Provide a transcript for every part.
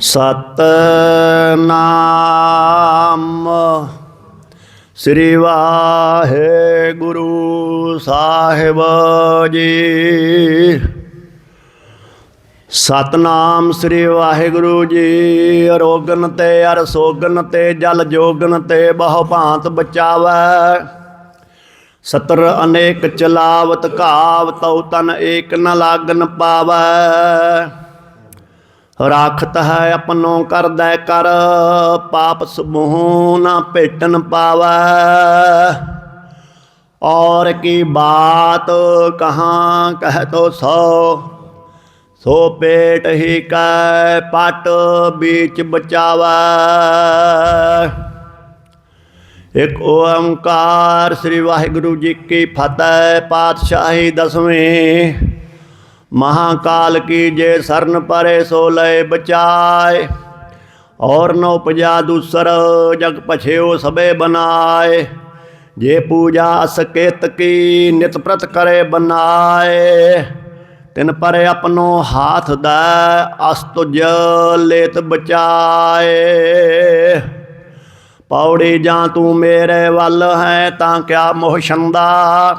ਸਤਨਾਮ। ਸ੍ਰੀ ਵਾਹਿਗੁਰੂ ਸਾਹਿਬ ਜੀ। ਸਤਨਾਮ ਸ੍ਰੀ ਵਾਹਿਗੁਰੂ ਜੀ। ਅਰੋਗਨ ਤੇ ਅਰਸੋਗਨ ਤੇ ਜਲ ਜੋਗਨ ਤੇ ਬਹੁ ਭਾਂਤ ਬਚਾਵੈ। ਸਤਰ ਅਨੇਕ ਚਲਾਵਤ ਘਾਵ ਤਉ ਤਨ ਏਕ ਨ ਲਾਗਨ ਪਾਵੈ। ਰਾਖਤ ਹੈ ਆਪਣੋ ਕਰਦਾ ਕਰ ਪਾਪ ਸਮੂਹ ਨਾ ਭੇਟਨ ਪਾਵੈ। ਔਰ ਕੀ ਬਾਤ ਕਹਾਂ ਕਹਿ ਤੋ ਸੋ ਸੋ ਪੇਟ ਹੀ ਕੈ ਪਟ ਵਿੱਚ ਬਚਾਵੈ। ਇਕ ਓੰਕਾਰ ਸ੍ਰੀ ਵਾਹਿਗੁਰੂ ਜੀ ਕੀ ਫਤਿਹ ਪਾਤਸ਼ਾਹੀ ਦਸਵੇਂ ਮਹਾਕਾਲ ਕੀ ਜੇ ਸਰਨ ਪਰੇ ਸੋ ਲੈ ਬਚਾਏ, ਔਰ ਨੋ ਉਪਜਾ ਦੂਸਰ ਜਗ ਪਛਿਓ ਸਭੇ ਬਨਾਏ। ਜੇ ਪੂਜਾ ਸਕੇਤ ਕੀ ਨਿਤ ਪ੍ਰਤ ਕਰੇ ਬਨਾਏ, ਤਿਨ ਪਰੇ ਆਪਣੋ ਹਾਥ ਦਾ ਅਸਤੁਜ ਲੇਤ ਬਚਾਏ। ਪੌੜੀ ਜਾਂ ਤੂੰ ਮੇਰੇ ਵੱਲ ਹੈ ਤਾਂ ਕਿਆ ਮੋਹ ਛੰਦਾ?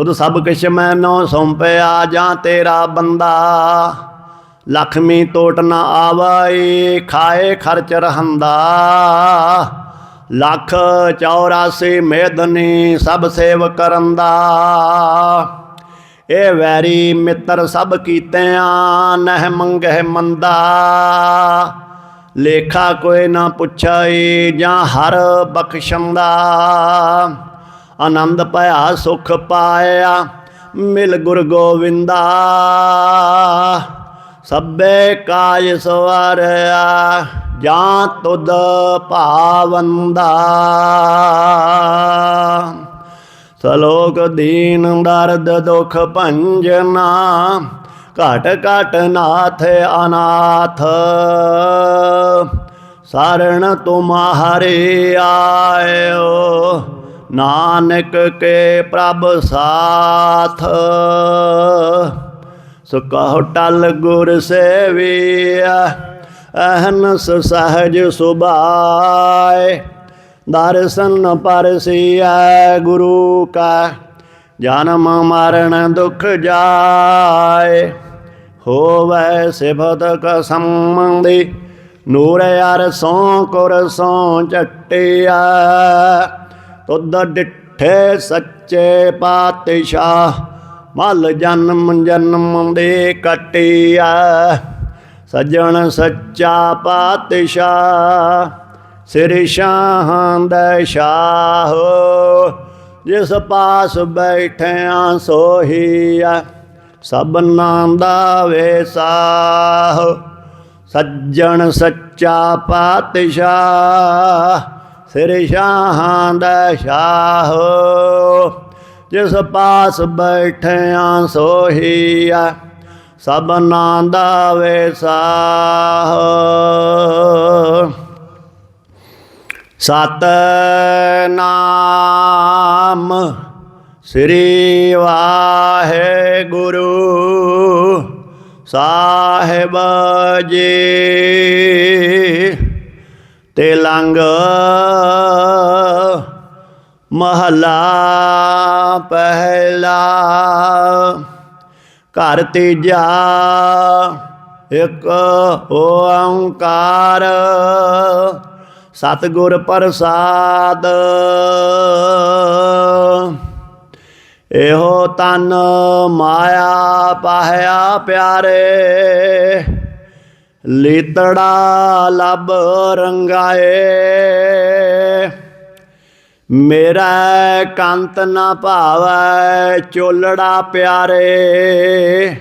ਤੁਧ ਸਭ ਕਿਛ ਮੈਨੋ ਸੌਂਪਿਆ ਜਾਂ ਤੇਰਾ ਬੰਦਾ। ਲਖਮੀ ਟੋਟ ਨਾ ਆਵਈ, ਖਾਏ ਖਰਚ ਰਹੰਦਾ। ਲੱਖ 84 ਮੇਦਨੀ ਸਭ ਸੇਵ ਕਰਨ ਦਾ ਇਹ ਵੈਰੀ ਮਿੱਤਰ ਸਭ ਕੀਤਿਆਂ, ਨਹਿ ਮੰਗਹਿ ਮੰਦਾ। ਲੇਖਾ ਕੋਈ ਨਾ ਪੁੱਛਾਈ ਜਾਂ ਹਰ ਬਖਸ਼ੰਦਾ। ਆਨੰਦ ਪਾਇਆ, ਸੁਖ ਪਾਇਆ। ਮਿਲ ਗੁਰ ਗੋਵਿੰਦਾ। ਸਭੇ ਕਾਜ ਸਵਾਰਿਆ, ਜਾਂ ਤੁਧ ਭਾਵੰਦਾ। ਸਲੋਕ ਦੀਨ ਦਰਦ ਦੁਖ ਭੰਜਨਾ, ਘਟ ਘਟ ਨਾਥ ਅਨਾਥ। ਸਰਣ ਤੁਮਾਰੇ ਆਇਓ। ਨਾਨਕ ਕੇ ਪ੍ਰਭ ਸਾਥ। ਸੁਕਹੁ ਟਲ ਗੁਰ ਸੇਵੀਆ ਅਹਨਸ ਸਹਜ ਸੁਭਾਏ। ਦਰਸ਼ਨ ਪਰਸੀਐ ਗੁਰੂ ਕਾ, ਜਨਮ ਮਰਨ ਦੁਖ ਜਾਏ। ਹੋਵੈ ਸਿਫਤ ਕ ਸੰਬੰਧੀ, ਨੂਰ ਅਰ ਸੋ ਕੁਰ ਸੋ ਚਟਿਆ ਤੁਧ ਡਿਠੇ ਸੱਚੇ ਪਾਤਸ਼ਾਹ, ਮਲ ਜਨਮ ਜਨਮ ਦੇ ਕਟਿਆ। ਸਜਣ ਸੱਚਾ ਪਾਤਸ਼ਾਹ, ਸਿਰ ਸ਼ਾਹਾਂ ਦਾ ਸ਼ਾਹ। ਜਿਸ ਪਾਸ ਬੈਠਿਆ ਸੋਹੀਆ ਸਭਨਾਂ ਦਾ ਵੇਸਾਹ ਸੱਜਣ ਸੱਚਾ ਪਾਤਸ਼ਾਹ ਸਿਰ ਸ਼ਾਹਾਂ ਦਾ ਸ਼ਾਹ। ਜਿਸ ਪਾਸ ਬੈਠਿਆ ਸੋਹੀਆ ਸਭਨਾਂ ਦਾ ਵੇਸਾਹ ਸਤਨਾਮ ਸ੍ਰੀ ਵਾਹਿਗੁਰੂ ਸਾਹਿਬ ਜੀ। ਤੇਲੰਗ ਮਹਲਾ ਪਹਿਲਾ। ਘਰ ਤੀਜਾ ਇੱਕ ਓੰਕਾਰ। ਸਤਿਗੁਰ ਪ੍ਰਸਾਦ। ਇਹੋ ਤਨ ਮਾਇਆ ਪਾਹਿਆ ਪਿਆਰੇ। ਲੀਤੜਾ ਲਬ ਰੰਗਾਏ। ਮੇਰਾ ਕੰਤ ਨਾ ਭਾਵੈ ਚੋਲੜਾ ਪਿਆਰੇ।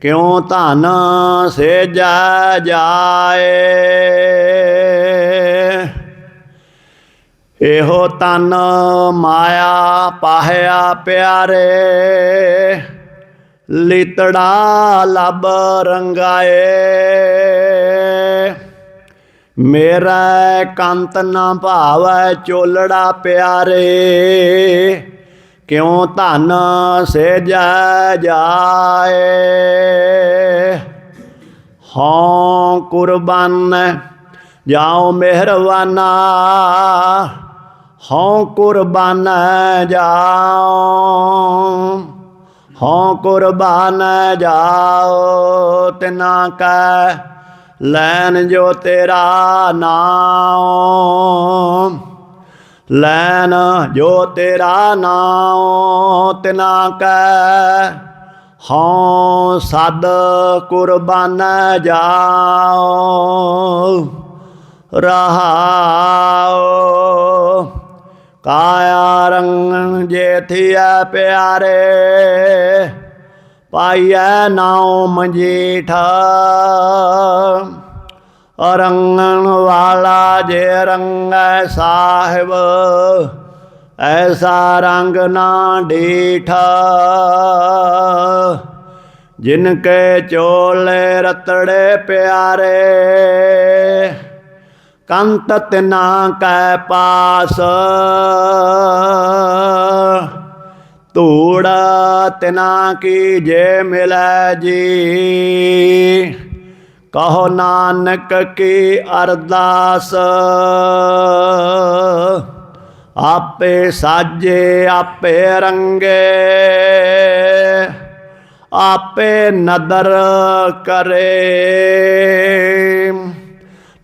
ਕਿਉ ਧਨ ਸੇਜਾ ਜਾਏ। ਇਹੋ ਤਨ ਮਾਇਆ ਪਾਹਿਆ ਪਿਆਰੇ। ਲਿਤੜਾ ਲਬ ਰੰਗਾਏ। ਮੇਰਾ ਕੰਤ ਨਾ ਭਾਵੈ ਚੋਲੜਾ ਪਿਆਰੇ। ਕਿਉ ਧਨ ਸੇਜੈ ਜਾਏ। ਹਉ ਕੁਰਬਾਨ ਜਾਉ ਮਿਹਰਵਾਨਾ ਹਉ ਕੁਰਬਾਨ ਜਾਉ ਹਉ ਕੁਰਬਾਨ ਜਾਓ, ਤਿਨਾ ਕੈ ਲੈਨ ਜੋ ਤੇਰਾ ਨਾਮ ਲੈਨ ਜੋ ਤੇਰਾ ਨਾਮ ਤਿਨਾ ਕੈ ਹਉ ਸਦ ਕੁਰਬਾਨ ਜਾਓ ਰਹਾਉ ਕਾਇਆ ਰੰਗ ਜੇਥਿਆ ਪਿਆਰੇ, ਪਾਈਐ ਨਾਉ ਮੰਜੀਠਾ। ਰੰਗਣ ਵਾਲਾ ਜੇ ਰੰਗੈ ਸਾਹਿਬ, ਐਸਾ ਰੰਗ ਨਾ ਡੀਠਾ। ਜਿਨ ਕੇ ਚੋਲੇ ਰਤੜੇ ਪਿਆਰੇ ਕੰਤ ਤਿਨਾ ਕੈ ਪਾਸ। ਧੂੜ ਤਿਨਾ ਕੀ ਜੇ ਮਿਲੈ ਜੀ। ਕਹੋ ਨਾਨਕ ਕੀ ਅਰਦਾਸ। ਆਪੇ ਸਾਜੇ, ਆਪੇ ਰੰਗੇ। ਆਪੇ ਨਦਰ ਕਰੇ।